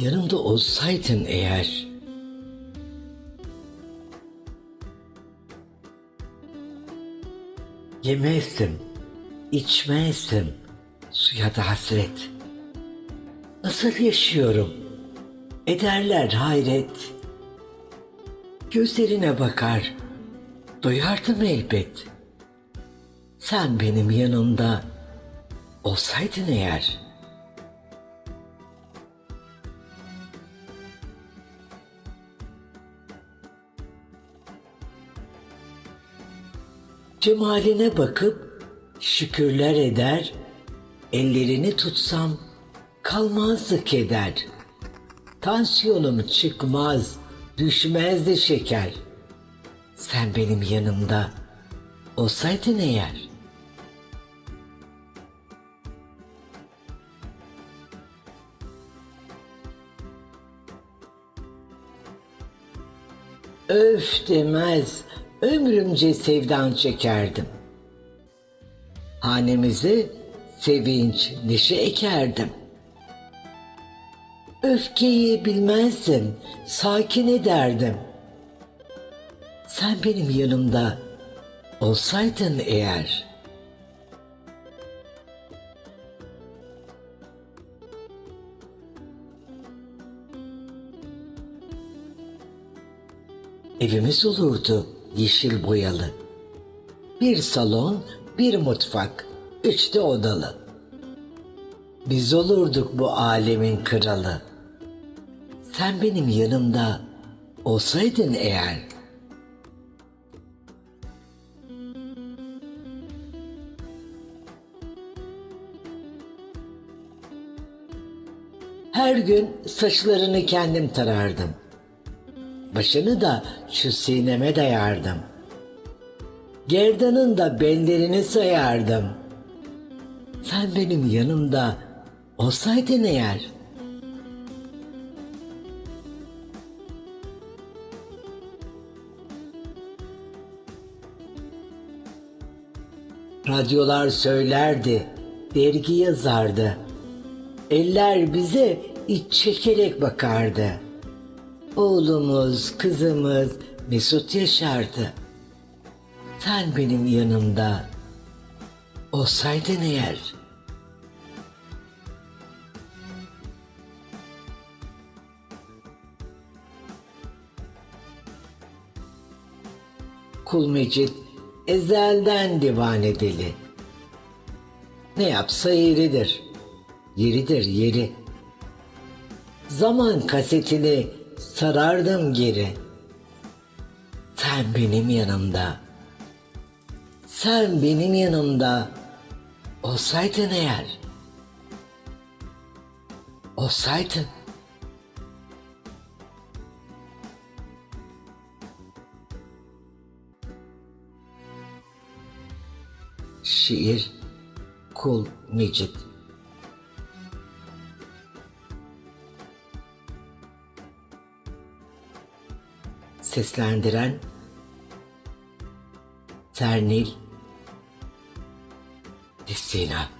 yanımda olsaydın eğer yemezdim, içmezdim suya da hasret. Nasıl yaşıyorum? Ederler hayret. Gözlerine bakar, doyardım elbet. Sen benim yanımda olsaydın eğer.'' Cemaline bakıp şükürler eder, ellerini tutsam kalmazdı keder. Tansiyonum çıkmaz, düşmezdi şeker. Sen benim yanımda olsaydın eğer. Öf demez, ömrümce sevdan çekerdim. Hanemize sevinç, neşe ekerdim. Öfkeyi bilmezdim, sakin ederdim. Sen benim yanımda olsaydın eğer. Evimiz olurdu yeşil boyalı. Bir salon, bir mutfak, üç de odalı. Biz olurduk bu alemin kralı. Sen benim yanımda olsaydın eğer. Her gün saçlarını kendim tarardım. Başını da şu sineme dayardım. Gerdanın da bellerini sayardım. Sen benim yanımda olsaydın eğer. Radyolar söylerdi, dergi yazardı. Eller bize iç çekerek bakardı. Oğlumuz, kızımız mesut yaşardı. Sen benim yanımda olsaydın eğer. Kul Mecit ezelden divan edeli. Ne yapsa yeridir. Yeridir yeri. Zaman kasetini sarardım geri. Sen benim yanımda. Sen benim yanımda olsaydın eğer. Olsaydın. Şiir Kul Mecit Seslendiren Ternil Destina